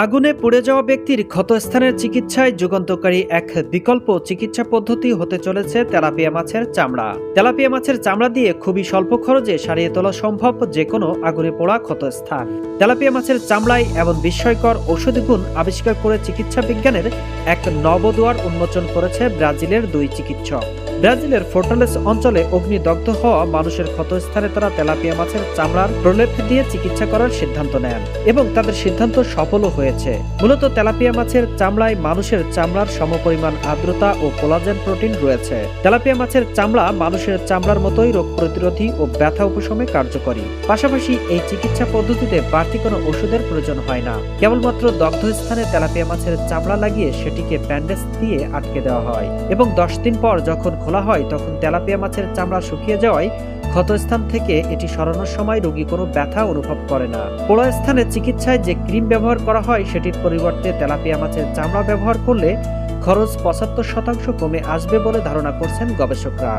আগুনে পুড়ে যাওয়া ব্যক্তির ক্ষতস্থানের চিকিৎসায় যুগান্তকারী এক বিকল্প চিকিৎসা পদ্ধতি হতে চলেছে তেলাপিয়া মাছের চামড়া। তেলাপিয়া মাছের চামড়া দিয়ে খুবই স্বল্প খরচে সারিয়ে তোলা সম্ভব যে কোনো আগুনে পোড়া ক্ষতস্থান। তেলাপিয়া মাছের চামড়ায় এমন বিস্ময়কর ঔষধি গুণ আবিষ্কার করে চিকিৎসা বিজ্ঞানের এক নবদুয়ার উন্মোচন করেছে ব্রাজিলের দুই চিকিৎসক। ব্রাজিলের ফোর্টালেস অঞ্চলে অগ্নিদগ্ধ হওয়া মানুষের ক্ষতস্থানে তারা তেলাপিয়া মাছের চামড়ার প্রলেপ দিয়ে চিকিৎসা করার সিদ্ধান্ত নেন এবং তাদের সিদ্ধান্ত সফলও হয়েছে। মূলত তেলাপিয়া মাছের চামড়ায় মানুষের চামড়ার সমপরিমাণ আর্দ্রতা ও কোলাজেন প্রোটিন রয়েছে। তেলাপিয়া মাছের চামড়া মানুষের চামড়ার মতোই রোগ প্রতিরোধী ও ব্যথা উপশমে কার্যকরী। পাশাপাশি এই চিকিৎসা পদ্ধতিতে বাড়তি কোনো ওষুধের প্রয়োজন হয় না। কেবলমাত্র দগ্ধ স্থানে তেলাপিয়া মাছের চামড়া লাগিয়ে সেটিকে ব্যান্ডেজ দিয়ে আটকে দেওয়া হয় এবং দশ দিন পর যখন খোলা হয়, তখন তেলাপিয়া মাছের চামড়া শুকিয়ে যাওয়ায় ক্ষতস্থান থেকে এটি সরানোর সময় রোগী কোনো ব্যথা অনুভব করে না। পোড়া স্থানে চিকিৎসায় যে ক্রিম ব্যবহার করা হয়, সেটির পরিবর্তে তেলাপিয়া মাছের চামড়া ব্যবহার করলে খরচ পঁচাত্তর শতাংশ কমে আসবে বলে ধারণা করছেন গবেষকরা।